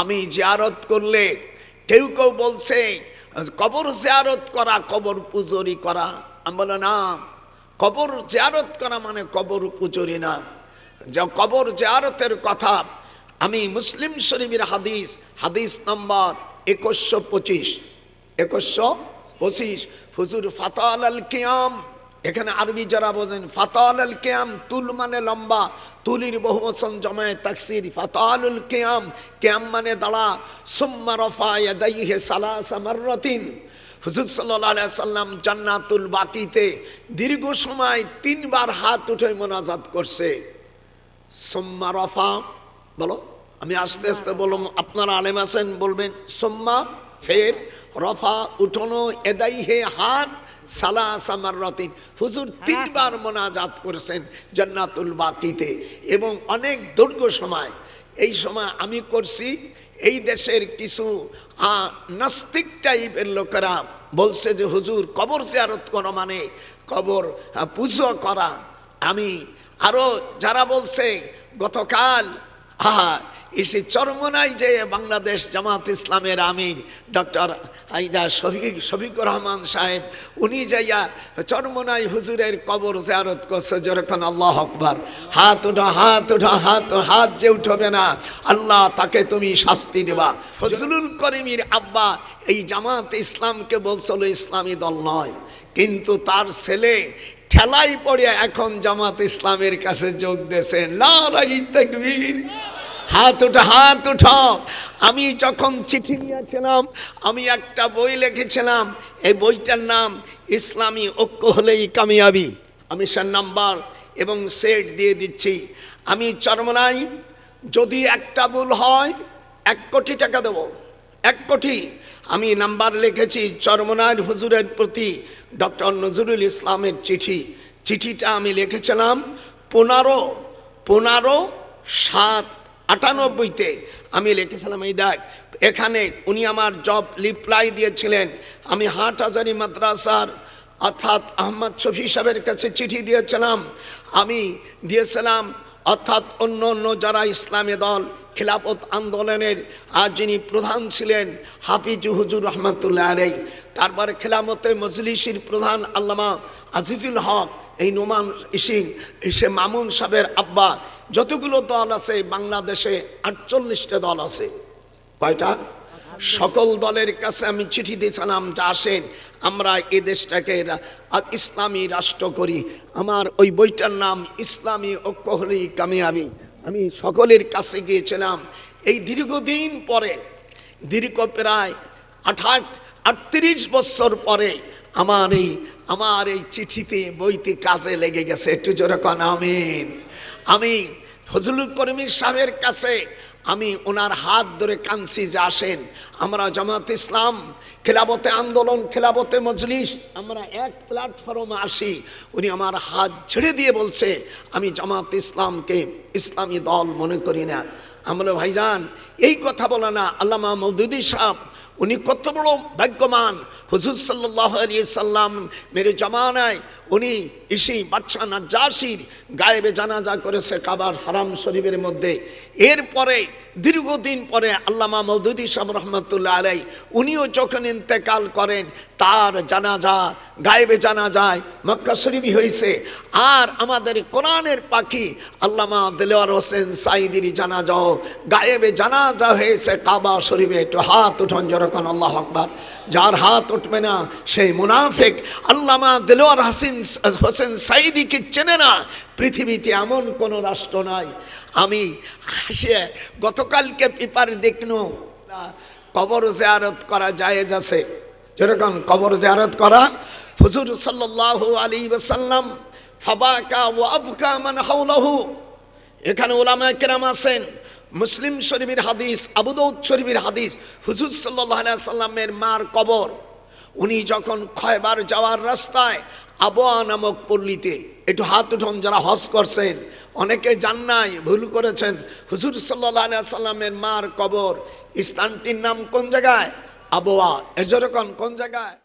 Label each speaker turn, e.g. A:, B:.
A: আমি জিয়ারত করলে কেউ কেউ বলছে, কবর জিয়ারত করা, কবর পুজোরি করা। আমি বলে না, কবর জিয়ারত করা মানে কবর পুজোরি না। যা কবর জিয়ারতের কথা, আমি মুসলিম শরীফের হাদিস হাদিস নম্বর একুশশো পঁচিশ একুশশো পঁচিশ। হুজুর ফাতাল আল কিয়াম এখানে আরবি যারা বলেন ফাতাল কিয়াম তুল মানে লম্বা, তুলির বহুবচন জমায় তাকসির, ফাতালুল কিয়াম কিয়াম মানে দাঁড়া, সুম্মা রফা ইয়াদাইহি সালাসা মাররাতিন হুজুর আলাইহি সাল্লাম জান্নাতুল বাকিতে দীর্ঘ সময় তিনবার হাত উঠে মোনাজাত করছে। সোম্মা রফা বলো, আমি আস্তে আস্তে বললাম, আপনারা আলেম আছেন, বলবেন, সোম্মা ফের রফা উঠোনো এদাই হে হাত সালা সামার রতিন। হুজুর তিনবার মোনাজাত করেছেন জান্নাতুল বাকিতে। এবং অনেক দীর্ঘ সময়। এই সময় আমি করছি এই দেশের কিছু নাস্তিক টাইপের লোকেরা বলছে যে হুজুর কবর জিয়ারত করা মানে কবর পুজো করা। আমি আরও যারা বলছে গতকাল হা এসে চরমনাই যে বাংলাদেশ জামাত ইসলামের আমির ডক্টর আইডা শফিক, শফিকুর রহমান সাহেব, উনি যাইয়া চরমনাই হুজুরের কবর জিয়ারত করছে যেরকম আল্লাহ আকবার। হাত উঠা হাত উঠা হাত হাত যে উঠবে না, আল্লাহ তাকে তুমি শাস্তি দেবা। ফজলুল করিমের আব্বা এই জামাত ইসলামকে বলছিল, ইসলামী দল নয়। কিন্তু তার ছেলে ঠেলাই পড়ে এখন জামাত ইসলামের কাছে যোগ দিয়েছে লারাই হাত উঠা, হাত উঠাও আমি যখন চিঠি নিয়েছিলাম, আমি একটা বই লিখেছিলাম। এই বইটার নাম ইসলামী ঐক্য হলেই কামিয়াবি। আমি সার নাম্বার এবং সেট দিয়ে দিচ্ছি। আমি চরমনাই যদি একটা ভুল হয়, এক কোটি টাকা দেবো। এক কোটি। আমি নাম্বার লিখেছি চরমনার হুজুরের প্রতি ডক্টর নজরুল ইসলামের চিঠি। চিঠিটা আমি লিখেছিলাম পনেরো পনেরো, সাত, আটানব্বইতে। আমি লিখেছিলাম, এই দেখ, এখানে উনি আমার জব রিপ্লাই দিয়েছিলেন। আমি হাটহাজারি মাদ্রাসার অর্থাৎ আহমদ শফি সাহেবের কাছে চিঠি দিয়েছিলাম। আমি দিয়েছিলাম অর্থাৎ অন্য অন্য যারা ইসলামী দল খিলাফত আন্দোলনের আর যিনি প্রধান ছিলেন হাফিজ হুজুর রহমতুল্লাহ আলাই তারপরে খেলামতে মজলিসির প্রধান আল্লামা আজিজুল হক, এই নোমান ইসিং সে মামুন সাহেবের আব্বা, যতগুলো দল আছে, বাংলাদেশে আটচল্লিশটা দল আছে। কয়টা? সকল দলের কাছে আমি চিঠি দিয়েছিলাম, যা আসেন, আমরা এ দেশটাকে ইসলামী রাষ্ট্র করি। আমার ওই বইটার নাম ইসলামী ঐক্য হলেই কামিয়াবি। আমি সকলের কাছে গিয়েছিলাম। এই দীর্ঘদিন পরে, দীর্ঘ প্রায় আঠাট আটত্রিশ বছর পরে আমার এই আমার এই চিঠিতে, বইতে কাজে লেগে গেছে। একটু জোরে কন, আমিন। আমি ফজলুল করিমের সাহেবের কাছে আমি ওনার হাত ধরে কানসি যে আসেন। আমরা জামাত ইসলাম খেলাবতে আন্দোলন খেলাবতে মজলিস, আমরা এক প্ল্যাটফর্মে আসি। উনি আমার হাত ছেড়ে দিয়ে বলছে, আমি জামাত ইসলামকে ইসলামী দল মনে করি না। আমরা ভাইজান, এই কথা বলে না। আল্লামা মৌদুদি সাহ উনি কত বড় ভাগ্যমান হুজুর সাল্লাহ সাল্লাম মেরে জমানায় উনি ইসি বাচ্চা নাজ্জাসির গায়েবে জানাজা করেছে কাবার হারাম শরীফের মধ্যে। এরপরে দীর্ঘদিন পরে আল্লামা মৌদুদি সাহেব রহমতুল্লাহ আলাই উনিও যখন ইন্তেকাল করেন, তার জানাজা গায়েবে জানা যায় মক্কা শরীফই হয়েছে আর আমাদের কোরআনের পাখি আল্লামা দেলোয়ার হোসেন সাইদির জানাজাও গায়েবে জানাজা হয়েছে কাবা শরীফে, একটু হাত উঠন যেরকম আল্লাহ আকবার। যার হাত উঠবে না, সেই মুনাফেক আল্লামা দেলোয়ার হাসিন, হোসেন সাইদিকে চেনে না। পৃথিবীতে এমন কোনো রাষ্ট্র নাই। আমি সে গতকালকে পেপার দেখনো, কবর জিয়ারত করা জায়েজ আছে। যেরকম কবর জিয়ারত করা, হুজুর সাল্লাল্লাহু আলী ওয়াসাল্লাম, ফাবাকা ও আবকা মান হাওলাহু। এখানে ওলামা কেরাম আছেন। মুসলিম শরীফের হাদিস আবুদৌদ শরীফের হাদিস, হুজুর সাল্লাহ সাল্লামের মার কবর। উনি যখন খয়বার যাওয়ার রাস্তায় আবোয়া নামক পল্লীতে একটু হাত উঠন, যারা হজ করছেন, অনেকে জান নাই, ভুল করেছেন, হুজুর সাল্লাহ সাল্লামের মার কবর, স্থানটির নাম কোন জায়গায়? আবোয়া। এর কোন জায়গায়?